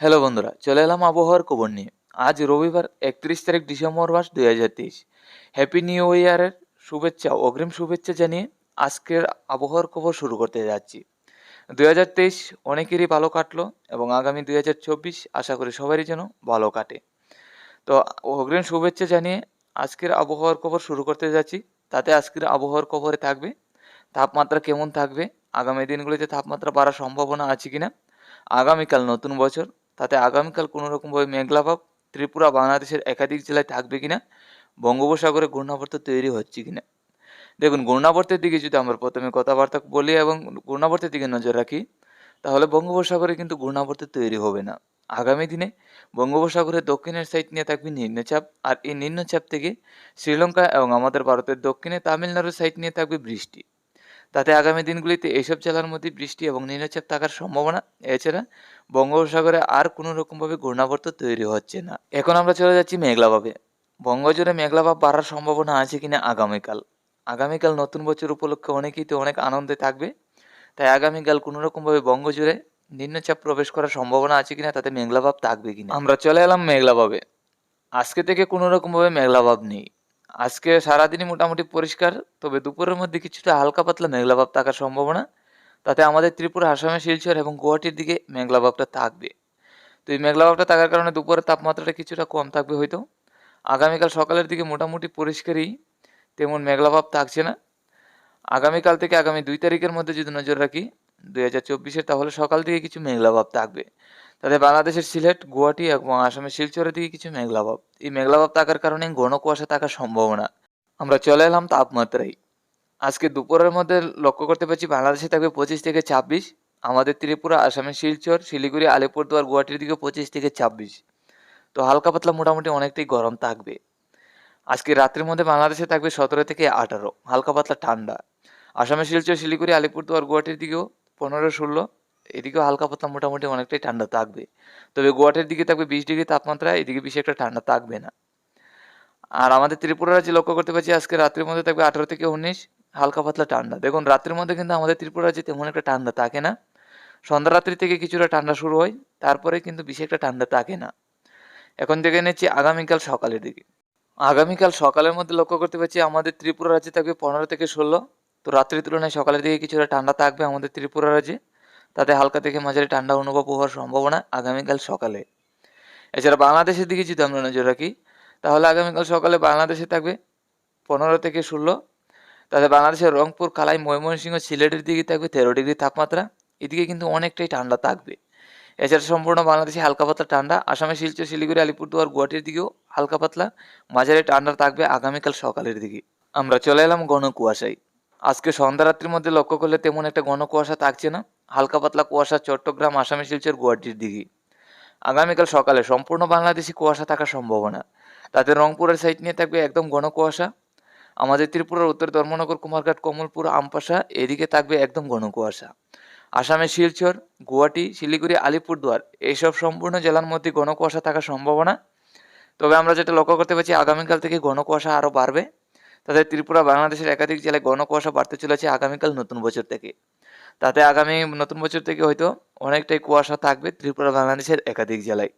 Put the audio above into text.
Hello বন্ধুরা, চলে এলাম আবহাওয়ার খবর নিয়ে। আজ রবিবার একত্রিশ তারিখ ডিসেম্বর মাস দুই হাজার তেইশ। হ্যাপি নিউ ইয়ারের শুভেচ্ছা, অগ্রিম শুভেচ্ছা জানিয়ে আজকের আবহাওয়ার খবর শুরু করতে যাচ্ছি। দুই হাজার তেইশ অনেকেরই ভালো কাটলো এবং আগামী দুই হাজার চব্বিশ আশা করি সবারই যেন ভালো কাটে। তো অগ্রিম শুভেচ্ছা জানিয়ে আজকের আবহাওয়ার খবর শুরু করতে যাচ্ছি। তাতে আজকের আবহাওয়ার খবরে থাকবে, তাপমাত্রা কেমন থাকবে, আগামী দিনগুলিতে তাপমাত্রা বাড়ার সম্ভাবনা আছে কিনা, আগামীকাল নতুন বছর তাতে আগামীকাল কোনো রকমভাবে মেঘলাভাব ত্রিপুরা, বাংলাদেশের একাধিক জেলায় থাকবে কিনা, বঙ্গোপসাগরে ঘূর্ণাবর্ত তৈরি হচ্ছে কিনা। দেখুন, ঘূর্ণাবর্তের দিকে যদি আমরা প্রথমে কথাবার্তা বলি এবং ঘূর্ণাবর্তের দিকে নজর রাখি, তাহলে বঙ্গোপসাগরে কিন্তু ঘূর্ণাবর্ত তৈরি হবে না। আগামী দিনে বঙ্গোপসাগরের দক্ষিণের সাইড নিয়ে থাকবে নিম্নচাপ, আর এই নিম্নচাপ থেকে শ্রীলঙ্কা এবং আমাদের ভারতের দক্ষিণে তামিলনাড়ুর সাইড নিয়ে থাকবে বৃষ্টি। তাতে আগামী দিনগুলিতে এইসব জেলার মধ্যে বৃষ্টি এবং নিম্নচাপ থাকার সম্ভাবনা এছাড়া বঙ্গোপসাগরে আর কোনো রকমভাবে ঘূর্ণাবর্ত তৈরি হচ্ছে না। এখন আমরা চলে যাচ্ছি মেঘলাভাবে। বঙ্গজুড়ে মেঘলাভাব বাড়ার সম্ভাবনা আছে কিনা আগামীকাল? আগামীকাল নতুন বছর উপলক্ষে অনেকেই তো অনেক আনন্দে থাকবে। তাই আগামীকাল কোনো রকমভাবে বঙ্গজুড়ে নিম্নচাপ প্রবেশ করার সম্ভাবনা আছে কিনা, তাতে মেঘলাভাব থাকবে কিনা? আমরা চলে এলাম মেঘলাভাবে। আজকে থেকে কোনো রকমভাবে মেঘলাভাব নেই। আজকে সারাদিনই মোটামুটি পরিষ্কার, তবে দুপুরের মধ্যে কিছুটা হালকা পাতলা মেঘলাভাব থাকার সম্ভাবনা। তাতে আমাদের ত্রিপুরা, আসামে শিলচর এবং গুয়াহাটির দিকে মেঘলাভাবটা থাকবে। তো এই মেঘলাভাবটা থাকার কারণে দুপুরের তাপমাত্রাটা কিছুটা কম থাকবে হয়তো। আগামীকাল সকালের দিকে মোটামুটি পরিষ্কারই, তেমন মেঘলাভাব থাকছে না। আগামীকাল থেকে আগামী দুই তারিখের মধ্যে যদি নজর রাখি, দুই হাজার চব্বিশের, তাহলে সকাল থেকে কিছু মেঘলাভাব থাকবে। তাতে বাংলাদেশের সিলেট, গুয়াহাটি এবং আসামের শিলচরের দিকে কিছু মেঘলাভাব এই মেঘলাভাব থাকার কারণে ঘন কুয়াশা থাকার সম্ভাবনা। আমরা চলে এলাম তাপমাত্রায়। আজকে দুপুরের মধ্যে লক্ষ্য করতে পারছি বাংলাদেশে থাকবে পঁচিশ থেকে ছাব্বিশ, আমাদের ত্রিপুরা, আসামের শিলচর, শিলিগুড়ি, আলিপুরদুয়ার, গুয়াহাটির দিকে পঁচিশ থেকে ছাব্বিশ। তো হালকা পাতলা মোটামুটি অনেকটাই গরম থাকবে। আজকে রাত্রির মধ্যে বাংলাদেশে থাকবে সতেরো থেকে আঠারো, হালকা পাতলা ঠান্ডা। আসামের শিলচর, শিলিগুড়ি, আলিপুরদুয়ার, গুয়াহাটির দিকেও পনেরো, ষোলো এদিকেও হালকা পাতলা মোটামুটি অনেকটাই ঠান্ডা থাকবে। তবে গুয়াহাটির দিকে থাকবে বিশ ডিগ্রি তাপমাত্রা, এদিকে বেশি একটা ঠান্ডা থাকবে না। আর আমাদের ত্রিপুরা রাজ্যে লক্ষ্য করতে পারছি, আজকে রাত্রির মধ্যে থাকবে আঠারো থেকে উনিশ, হালকা পাতলা ঠান্ডা। দেখুন, রাত্রির মধ্যে কিন্তু আমাদের ত্রিপুরা রাজ্যে তেমন একটা ঠান্ডা থাকে না। সন্ধ্যা রাত্রি থেকে কিছুটা ঠান্ডা শুরু হয়, তারপরে কিন্তু বেশি একটা ঠান্ডা থাকে না। এখন দেখে নিচ্ছি আগামীকাল সকালের দিকে। আগামীকাল সকালের মধ্যে লক্ষ্য করতে পারছি, আমাদের ত্রিপুরা রাজ্যে থাকবে পনেরো থেকে ষোলো। তো রাত্রির তুলনায় সকালের দিকে কিছুটা ঠান্ডা থাকবে আমাদের ত্রিপুরা রাজ্যে। তাতে হালকা থেকে মাঝারি ঠান্ডা অনুভব হওয়ার সম্ভাবনা আগামীকাল সকালে। এছাড়া বাংলাদেশের দিকে যদি আমরা নজর রাখি, তাহলে আগামীকাল সকালে বাংলাদেশে থাকবে পনেরো থেকে ষোলো। তাতে বাংলাদেশের রংপুর, কালাই, ময়মনসিংহ, সিলেটের দিকে থাকবে তেরো ডিগ্রি তাপমাত্রা। এদিকে কিন্তু অনেকটাই ঠান্ডা থাকবে। এছাড়া সম্পূর্ণ বাংলাদেশে হালকা পাতলা ঠান্ডা। আসামে শিলচর, শিলিগুড়ি, আলিপুরদুয়ার, গুয়াহাটির দিকেও হালকা পাতলা। মাঝারি ঠান্ডা থাকবে আগামীকাল সকালের দিকে। আমরা চলে এলাম ঘন কুয়াশায়। আজকে সন্ধ্যা রাত্রির মধ্যে লক্ষ্য করলে তেমন একটা ঘন কুয়াশা থাকছে না। হালকা পাতলা কুয়াশা চট্টগ্রাম, আসামে শিলচর, গুয়াহাটির দিকে। আগামীকাল সকালে সম্পূর্ণ বাংলাদেশি কুয়াশা থাকার সম্ভাবনা। তাতে রংপুরের সাইড নিয়ে থাকবে একদম ঘন কুয়াশা। আমাদের ত্রিপুরার উত্তর ধর্মনগর, কুমারঘাট, কমলপুর, আমপাশা, এদিকে থাকবে একদম ঘন কুয়াশা। আসামে শিলচর, গুয়াহাটি, শিলিগুড়ি, আলিপুরদুয়ার এইসব সম্পূর্ণ জেলার মধ্যে ঘন কুয়াশা থাকার সম্ভাবনা। তবে আমরা যেটা লক্ষ্য করতে পারছি, আগামীকাল থেকে ঘন কুয়াশা আরও বাড়বে। তাদের ত্রিপুরা বাংলাদেশের একাধিক জেলায় ঘন কুয়াশা বাড়তে চলেছে আগামীকাল নতুন বছর থেকে। তাতে আগামী নতুন বছর থেকে হয়তো অনেকটাই কুয়াশা থাকবে ত্রিপুরা বাংলাদেশের একাধিক জেলায়।